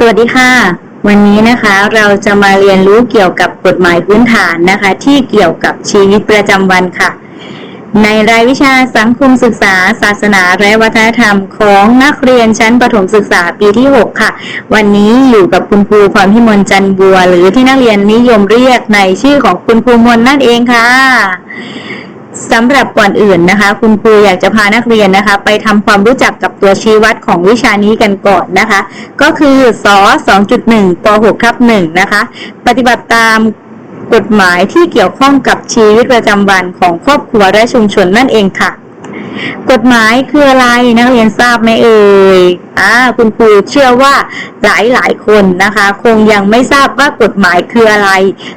สวัสดีค่ะ วันนี้นะคะเราจะมาเรียนรู้เกี่ยวกับกฎหมายพื้นฐานนะคะ ที่เกี่ยวกับชีวิตประจำวันค่ะ ในรายวิชาสังคมศึกษา ศาสนาและวัฒนธรรมของนักเรียนชั้นประถมศึกษาปีที่ 6 ค่ะ วันนี้อยู่กับคุณครูพรพิมลจันทร์บัว หรือที่นักเรียนนิยมเรียกในชื่อของคุณครูมนนั่นเองค่ะ สำหรับก่อนอื่นนะคะ คุณครูอยากจะพานักเรียนนะคะ ไปทำความรู้จักกับตัวชี้วัดของวิชานี้กันก่อนนะคะ ก็คือส2.1ป6ทับ1นะคะ ปฏิบัติตามกฎหมายที่เกี่ยวข้องกับชีวิตประจำวันของครอบครัวและชุมชนนั่นเองค่ะ กฎหมายคืออะไรนักเรียนทราบไหมเอ่ยอ่าคุณครูเชื่อว่าหลายหลายคนนะคะ คงยังไม่ทราบว่ากฎหมายคืออะไร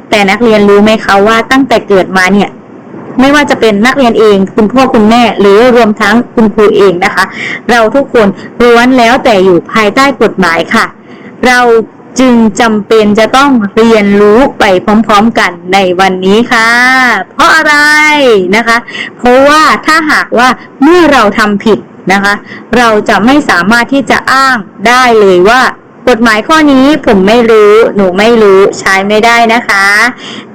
แต่นักเรียนรู้ไหมคะว่าตั้งแต่เกิดมาเนี่ย ไม่ว่าจะเป็นนักเรียนเอง คุณพ่อคุณแม่ หรือรวมทั้งคุณครูเองนะคะ เราทุกคนล้วนแล้วแต่อยู่ภายใต้กฎหมายค่ะ เราจึงจำเป็นจะต้องเรียนรู้ไปพร้อมๆกันในวันนี้ค่ะ เพราะอะไรนะคะ เพราะว่าถ้าหากว่าเมื่อเราทำผิดนะคะ เราจะไม่สามารถที่จะอ้างได้เลยว่ากฎหมายข้อนี้ผมไม่รู้ หนูไม่รู้ใช้ไม่ได้นะคะ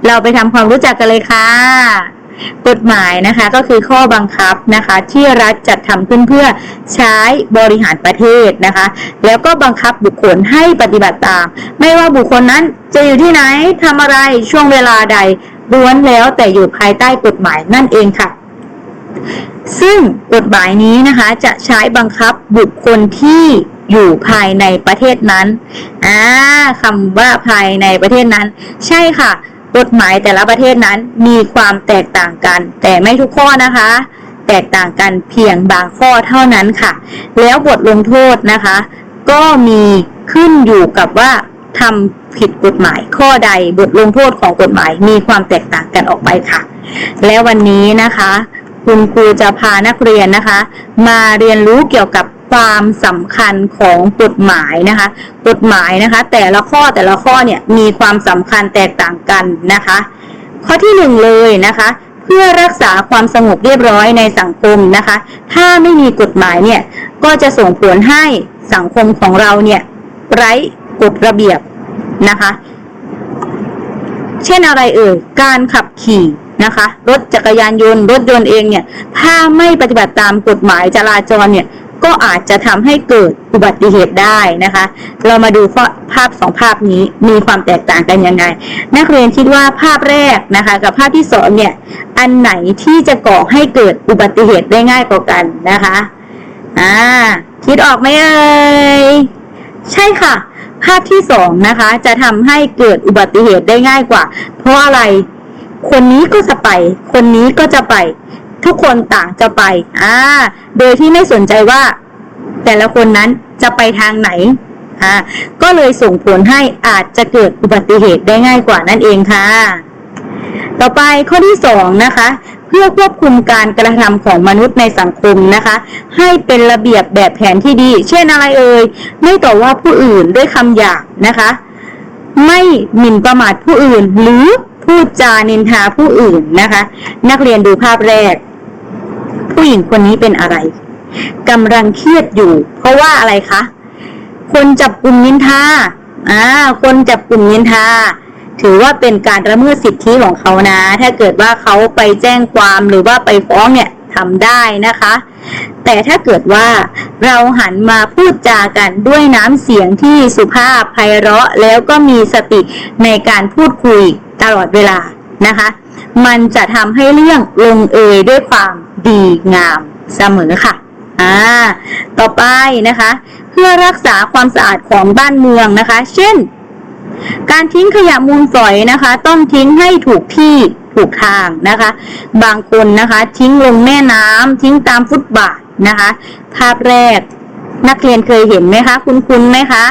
เราไปทำความรู้จักกันเลยค่ะ กฎหมายนะคะก็คือข้อบังคับนะคะที่รัฐจัดทำขึ้นเพื่อใช้บริหารประเทศนะคะ แล้วก็บังคับบุคคลให้ปฏิบัติตาม ไม่ว่าบุคคลนั้นจะอยู่ที่ไหนทำอะไรช่วงเวลาใดล้วนแล้วแต่อยู่ภายใต้กฎหมายนั่นเองค่ะซึ่งกฎหมายนี้นะคะจะใช้บังคับบุคคลที่อยู่ภายในประเทศนั้น อ่าคำว่าภายในประเทศนั้น ใช่ค่ะ กฎหมายแต่ละประเทศนั้นมีความแตกต่างกัน แต่ไม่ทุกข้อนะคะ แตกต่างกันเพียงบางข้อเท่านั้นค่ะ แล้วบทลงโทษนะคะ ก็มีขึ้นอยู่กับว่าทำผิดกฎหมายข้อใดบทลงโทษของกฎหมายมีความแตกต่างกันออกไปค่ะ และวันนี้นะคะ คุณครูจะพานักเรียนนะคะ มาเรียนรู้เกี่ยวกับ ความสำคัญของกฎหมายนะคะ กฎหมายนะคะ แต่ละข้อแต่ละข้อเนี่ยมีความสำคัญแตกต่างกันนะคะ ข้อที่หนึ่งเลยนะคะเพื่อรักษาความสงบเรียบร้อยในสังคมนะคะ ถ้าไม่มีกฎหมายเนี่ย ก็จะส่งผลให้สังคมของเราเนี่ยไร้กฎระเบียบนะคะ เช่นอะไรเอ่ย การขับขี่นะคะ รถจักรยานยนต์ รถยนต์เองเนี่ย ถ้าไม่ปฏิบัติตามกฎหมายจราจรเนี่ย ก็อาจจะทำให้เกิดอุบัติเหตุได้นะคะ เรามาดูภาพสองภาพนี้มีความแตกต่างกันยังไง นักเรียนคิดว่าภาพแรกนะคะ กับภาพที่สองเนี่ย อันไหนที่จะก่อให้เกิดอุบัติเหตุได้ง่ายกว่ากันนะคะ อ่า คิดออกไหมเอ่ย ใช่ค่ะ ภาพที่สองนะคะ จะทำให้เกิดอุบัติเหตุได้ง่ายกว่า เพราะอะไร คนนี้ก็จะไป คนนี้ก็จะไป ทุกคนต่างจะไป อ่า โดยที่ไม่สนใจว่า แต่ละคนนั้นจะไปทางไหน อ่า ก็เลยส่งผลให้อาจจะเกิดอุบัติเหตุได้ง่ายกว่านั่นเองค่ะ ต่อไปข้อที่สองนะคะ เพื่อควบคุมการกระทำของมนุษย์ในสังคมนะคะ ให้เป็นระเบียบแบบแผนที่ดี เช่นอะไรเอ่ย ไม่ต่อว่าผู้อื่นด้วยคำหยาบนะคะ ไม่หมิ่นประมาทผู้อื่นหรือพูดจานินทาผู้อื่นนะคะ นักเรียนดูภาพแรก ผู้หญิงคนนี้เป็นอะไรกำลังเครียดอยู่ เพราะว่าอะไรคะ คนจับกลุ่มนินทาอ่าคนจับกลุ่มนินทาถือว่าเป็นการละเมิดสิทธิของเขานะ ถ้าเกิดว่าเขาไปแจ้งความหรือว่าไปฟ้องเนี่ยทำได้นะคะ แต่ถ้าเกิดว่าเราหันมาพูดจากันด้วยน้ำเสียงที่สุภาพไพเราะแล้วก็มีสติในการพูดคุยตลอดเวลานะคะ มันจะทำให้เรื่องลงเอยด้วยความดีงามเสมอค่ะ อ่า ต่อไปนะคะ เพื่อรักษาความสะอาดของบ้านเมืองนะคะ เช่น การทิ้งขยะมูลฝอยนะคะ ต้องทิ้งให้ถูกที่ถูกทางนะคะ บางคนนะคะ ทิ้งลงแม่น้ำทิ้งตามฟุตบาทนะคะ ภาพแรก นักเรียนเคยเห็นไหมคะ คุณคุณไหมคะ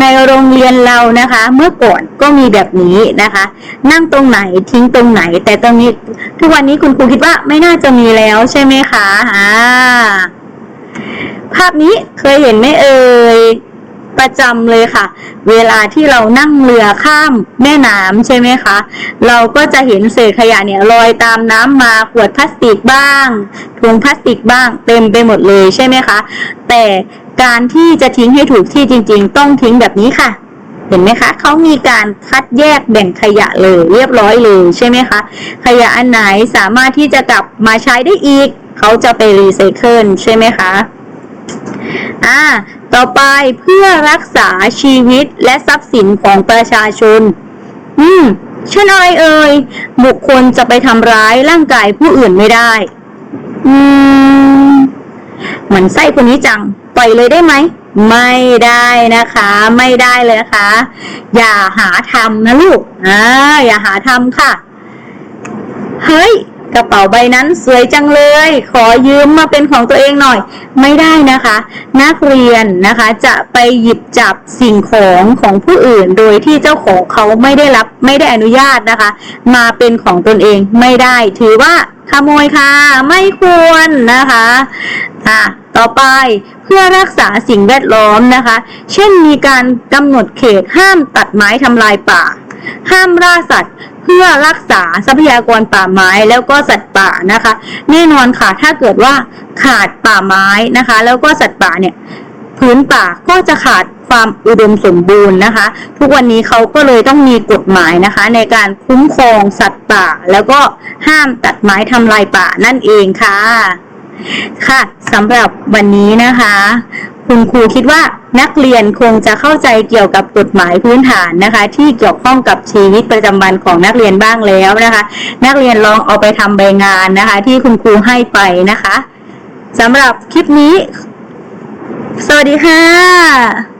ในโรงเรียนเรานะคะ เมื่อก่อนก็มีแบบนี้นะคะ นั่งตรงไหนทิ้งตรงไหน แต่ตรงนี้ทุกวันนี้คุณครูคิดว่าไม่น่าจะมีแล้วใช่ไหมคะอ่าภาพนี้เคยเห็นไหมเอ่ยประจำเลยค่ะ เวลาที่เรานั่งเรือข้ามแม่น้ำใช่ไหมคะ เราก็จะเห็นเศษขยะเนี่ยลอยตามน้ำมาขวดพลาสติกบ้างถุงพลาสติกบ้างเต็มไปหมดเลยใช่ไหมคะ แต่ การที่จะทิ้งให้ถูกที่จริง ๆ ต้องทิ้งแบบนี้ค่ะ เห็นไหมคะเขามีการคัดแยกแบ่งขยะเลย เรียบร้อยเลยใช่ไหมคะขยะอันไหนสามารถที่จะกลับมาใช้ได้อีกเขาจะไปรีไซเคิลใช่ไหมคะอ่าต่อไปเพื่อรักษาชีวิตและทรัพย์สินของประชาชน อืมเช่นอะไรเอ่ย บุคคลจะไปทำร้ายร่างกายผู้อื่นไม่ได้ อืมเหมือนไส้คนนี้จัง ปล่อยเลยได้ไหม ไม่ได้นะคะ ไม่ได้เลยนะคะ อย่าหาทำนะลูกอ่าอย่าหาทำค่ะ เฮ้ย กระเป๋าใบนั้นสวยจังเลย ขอยืมมาเป็นของตัวเองหน่อย ไม่ได้นะคะ นักเรียนนะคะ จะไปหยิบจับสิ่งของของผู้อื่น โดยที่เจ้าของเขาไม่ได้รับไม่ได้อนุญาตนะคะ มาเป็นของตนเองไม่ได้ ถือว่าขโมยค่ะ ไม่ควรนะคะอะ ต่อไปเพื่อรักษาสิ่งแวดล้อมนะคะ เช่นมีการกำหนดเขตห้ามตัดไม้ทำลายป่า ห้ามล่าสัตว์ เพื่อรักษาทรัพยากรป่าไม้แล้วก็สัตว์ป่านะคะ แน่นอนค่ะถ้าเกิดว่าขาดป่าไม้นะคะ แล้วก็สัตว์ป่าเนี่ยพื้นป่าก็จะขาดความอุดมสมบูรณ์นะคะ ทุกวันนี้เขาก็เลยต้องมีกฎหมายนะคะ ในการคุ้มครองสัตว์ป่า แล้วก็ห้ามตัดไม้ทำลายป่านั่นเองค่ะ ค่ะสำหรับวันนี้นะคะ คุณครูคิดว่านักเรียนคงจะเข้าใจเกี่ยวกับกฎหมายพื้นฐานนะคะ ที่เกี่ยวข้องกับชีวิตประจำวันของนักเรียนบ้างแล้วนะคะ นักเรียนลองเอาไปทำใบงานนะคะ ที่คุณครูให้ไปนะคะสำหรับคลิปนี้ สวัสดีค่ะ